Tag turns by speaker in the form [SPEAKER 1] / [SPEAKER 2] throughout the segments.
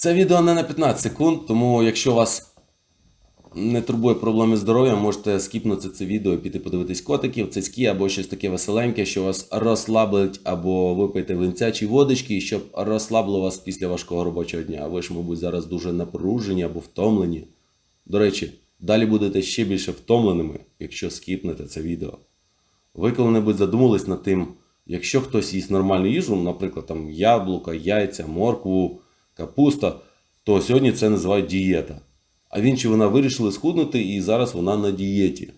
[SPEAKER 1] Це відео не на 15 секунд, тому якщо вас не турбує проблеми здоров'я, можете скіпнути це відео і піти подивитись котиків, цицькі або щось таке веселеньке, що вас розслаблить, або випийте винця чи водочки, щоб розслабло вас після важкого робочого дня. А Ви ж, мабуть, зараз дуже напружені або втомлені. До речі, далі будете ще більше втомленими, якщо скіпнете це відео. Ви коли-небудь задумались над тим, якщо хтось їсть нормальну їжу, наприклад, там яблука, яйця, моркву, капуста, то сьогодні це називають дієта. А він чи вона вирішили схуднути і зараз вона на дієті.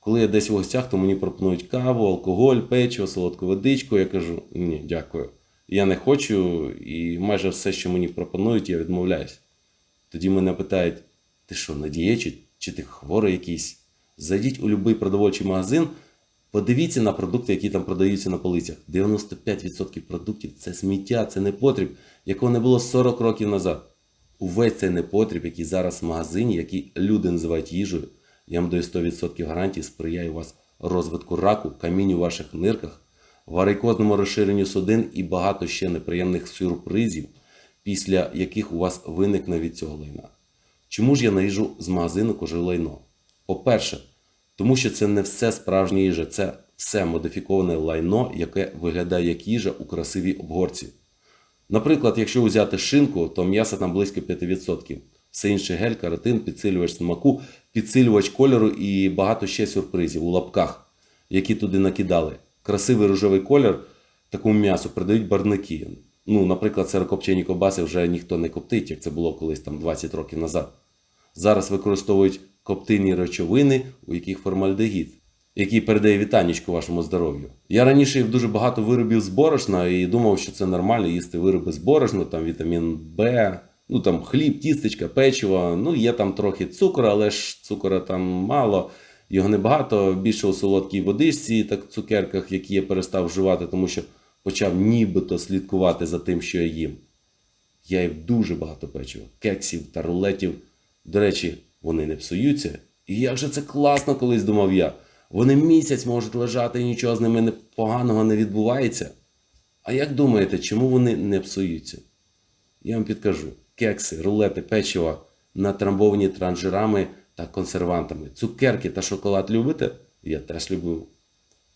[SPEAKER 1] Коли я десь в гостях, то мені пропонують каву, алкоголь, печиво, солодку водичку. Я кажу, ні, дякую. Я не хочу, і майже все, що мені пропонують, я відмовляюсь. Тоді мене питають: ти що, на дієті? Чи ти хворий якийсь? Зайдіть у будь-який продовольчий магазин, подивіться на продукти, які там продаються на полицях. 95% продуктів це сміття, це непотріб, якого не було 40 років назад. Увесь цей непотріб, який зараз в магазині, який люди називають їжею, я вам даю 100% гарантії, сприяє у вас розвитку раку, камінь у ваших нирках, варикозному розширенню судин і багато ще неприємних сюрпризів, після яких у вас виникне від цього лайна. Чому ж я наїжу з магазину кожу лайно? По-перше, тому що це не все справжня їжа, це все модифіковане лайно, яке виглядає як їжа у красивій обгорці. Наприклад, якщо взяти шинку, то м'яса там близько 5%. Все інше гель, каротин, підсилювач смаку, підсилювач кольору і багато ще сюрпризів у лапках, які туди накидали. Красивий рожевий колір такому м'ясу придають барники. Ну, наприклад, сирокопчені ковбаси вже ніхто не коптить, як це було колись там 20 років назад. Зараз використовують коптильні речовини, у яких формальдегід, який передає вітаннячку вашому здоров'ю. Я раніше їв дуже багато виробів з борошна і думав, що це нормально їсти вироби з борошна, там вітамін Б, ну там хліб, тістечка, печиво. Ну, є там трохи цукру, але ж цукора там мало, його небагато, більше у солодкій водичці, так цукерках, які я перестав вживати, тому що почав нібито слідкувати за тим, що я їм. Я їв дуже багато печива, кексів та рулетів. До речі, вони не псуються. І як же це класно, колись думав я. Вони місяць можуть лежати і нічого з ними поганого не відбувається. А як думаєте, чому вони не псуються? Я вам підкажу: кекси, рулети, печиво натрамбовані транжирами та консервантами. Цукерки та шоколад любите? Я теж люблю.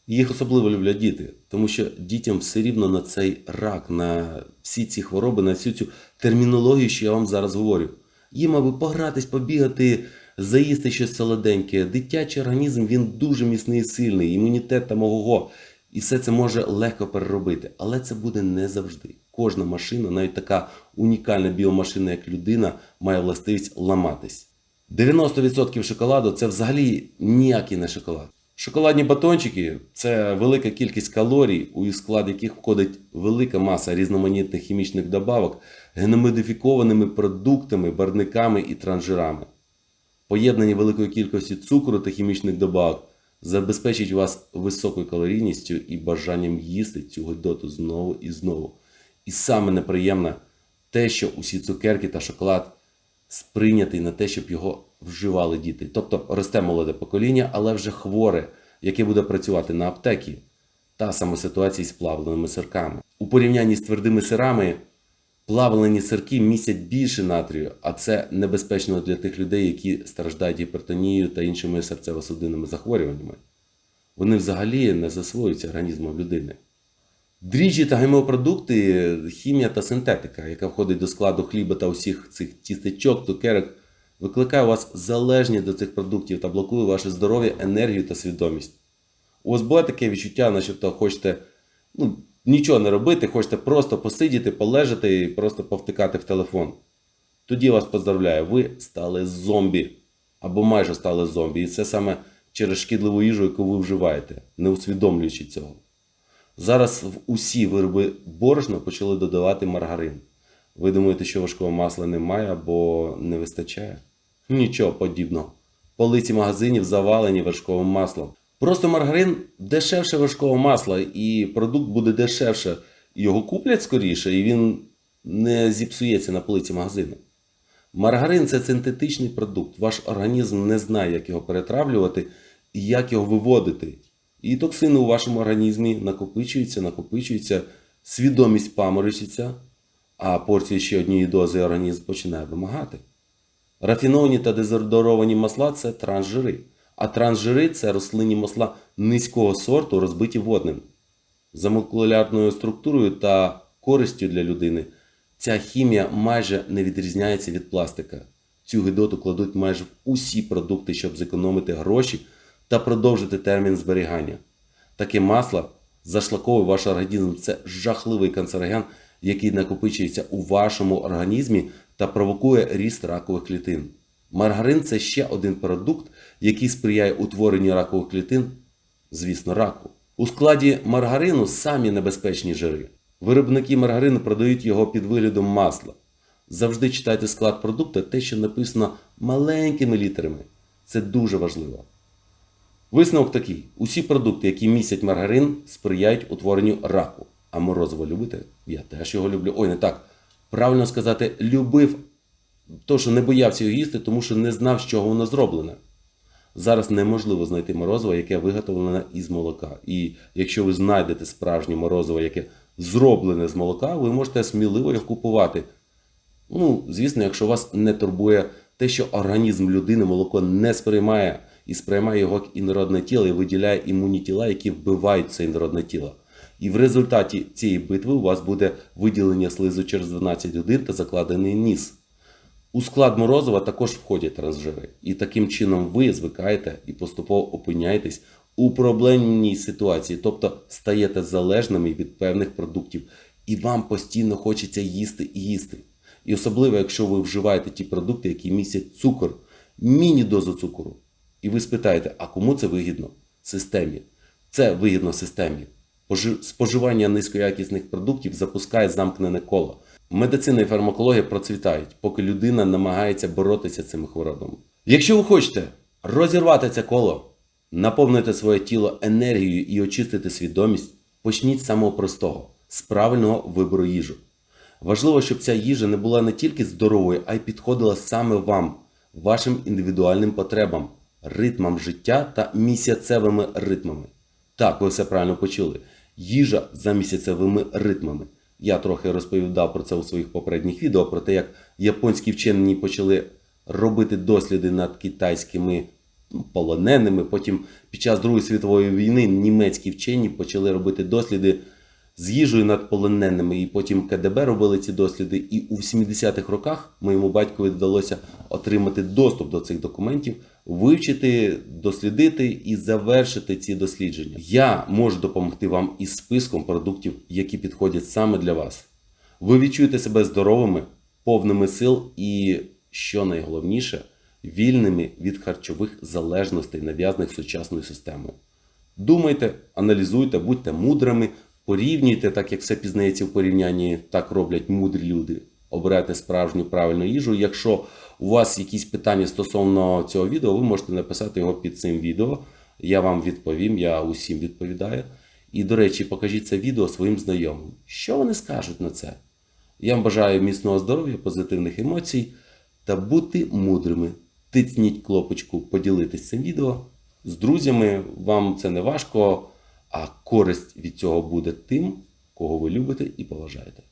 [SPEAKER 1] Їх особливо люблять діти, тому що дітям все рівно на цей рак, на всі ці хвороби, на всю цю термінологію, що я вам зараз говорю. Їм аби погратись, побігати, заїсти щось солоденьке. Дитячий організм він дуже міцний і сильний, імунітет там ого. І все це може легко переробити. Але це буде не завжди. Кожна машина, навіть така унікальна біомашина, як людина, має властивість ламатись. 90% шоколаду це взагалі ніякий не шоколад. Шоколадні батончики це велика кількість калорій, у склад яких входить велика маса різноманітних хімічних добавок, геномодифікованими продуктами, барниками і транжирами. Поєднання великої кількості цукру та хімічних добавок забезпечить вас високою калорійністю і бажанням їсти цю гидоту знову і знову. І саме неприємне те, що усі цукерки та шоколад сприйнятий на те, щоб його вживали діти. Тобто росте молоде покоління, але вже хворе, яке буде працювати на аптекі. Та сама ситуація з плавленими сирками. У порівнянні з твердими сирами плавлені сирки містять більше натрію, а це небезпечно для тих людей, які страждають гіпертонією та іншими серцево-судинними захворюваннями. Вони взагалі не засвоюються організмом людини. Дріжджі та гемопродукти, хімія та синтетика, яка входить до складу хліба та усіх цих тістечок, цукерок, викликає у вас залежність до цих продуктів та блокує ваше здоров'я, енергію та свідомість. У вас було таке відчуття, начебто хочете ну, нічого не робити, хочете просто посидіти, полежати і просто повтикати в телефон. Тоді вас поздравляю, ви стали зомбі або майже стали зомбі. І це саме через шкідливу їжу, яку ви вживаєте, не усвідомлюючи цього. Зараз в усі вироби борошна почали додавати маргарин. Ви думаєте, що важкого масла немає або не вистачає? Нічого подібного. Полиці магазинів завалені вершковим маслом. Просто маргарин дешевше вершкового масла, і продукт буде дешевше. Його куплять скоріше, і він не зіпсується на полиці магазину. Маргарин це синтетичний продукт. Ваш організм не знає, як його перетравлювати і як його виводити. І токсини у вашому організмі накопичуються, накопичуються, свідомість паморочиться, а порції ще однієї дози організм починає вимагати. Рафіновані та дезодоровані масла це трансжири, а трансжири це рослинні масла низького сорту, розбиті водним. За молекулярною структурою та користю для людини ця хімія майже не відрізняється від пластика. Цю гидоту кладуть майже в усі продукти, щоб зекономити гроші та продовжити термін зберігання. Таке масло зашлаковує ваш організм. Це жахливий канцероген, який накопичується у вашому організмі та провокує ріст ракових клітин. Маргарин це ще один продукт, який сприяє утворенню ракових клітин, звісно, раку. У складі маргарину самі небезпечні жири. Виробники маргарину продають його під виглядом масла. Завжди читайте склад продукту, те, що написано маленькими літерами. Це дуже важливо. Висновок такий: усі продукти, які містять маргарин, сприяють утворенню раку. А морозиво любите? Я теж його люблю. Ой, не так. Правильно сказати, любив, то, що не боявся його їсти, тому що не знав, з чого воно зроблене. Зараз неможливо знайти морозиво, яке виготовлене із молока. І якщо ви знайдете справжнє морозиво, яке зроблене з молока, ви можете сміливо його купувати. Ну, звісно, якщо вас не турбує те, що організм людини молоко не сприймає і сприймає його як інородне тіло і виділяє імунні тіла, які вбивають це інородне тіло. І в результаті цієї битви у вас буде виділення слизу через 12 годин та закладений ніс. У склад морозива також входять трансжири. І таким чином ви звикаєте і поступово опиняєтесь у проблемній ситуації, тобто стаєте залежними від певних продуктів, і вам постійно хочеться їсти і їсти. І особливо, якщо ви вживаєте ті продукти, які містять цукор, міні-дозу цукру. І ви спитаєте, а кому це вигідно? Системі. Це вигідно системі. Споживання низькоякісних продуктів запускає замкнене коло. Медицина і фармакологія процвітають, поки людина намагається боротися з цими хворобами. Якщо ви хочете розірвати це коло, наповнити своє тіло енергією і очистити свідомість, почніть з самого простого з правильного вибору їжу. Важливо, щоб ця їжа не була не тільки здоровою, а й підходила саме вам, вашим індивідуальним потребам, ритмам життя та місяцевими ритмами. Так, ви все правильно почули. Їжа за місяцевими ритмами. Я трохи розповідав про це у своїх попередніх відео, про те, як японські вчені почали робити досліди над китайськими ну, полоненими. Потім під час Другої світової війни німецькі вчені почали робити досліди з їжею над полоненими. І потім КДБ робили ці досліди. І у 70-х роках моєму батькові вдалося отримати доступ до цих документів, вивчити, дослідити і завершити ці дослідження. Я можу допомогти вам із списком продуктів, які підходять саме для вас. Ви відчуєте себе здоровими, повними сил і, що найголовніше, вільними від харчових залежностей, нав'язаних сучасною системою. Думайте, аналізуйте, будьте мудрими, порівнюйте, так як все пізнається в порівнянні, так роблять мудрі люди. Обирайте справжню правильну їжу. Якщо у вас якісь питання стосовно цього відео, ви можете написати його під цим відео. Я вам відповім, я усім відповідаю. І, до речі, покажіть це відео своїм знайомим. Що вони скажуть на це? Я вам бажаю міцного здоров'я, позитивних емоцій та бути мудрими. Тицніть кнопочку поділитись цим відео з друзями. Вам це не важко, а користь від цього буде тим, кого ви любите і поважаєте.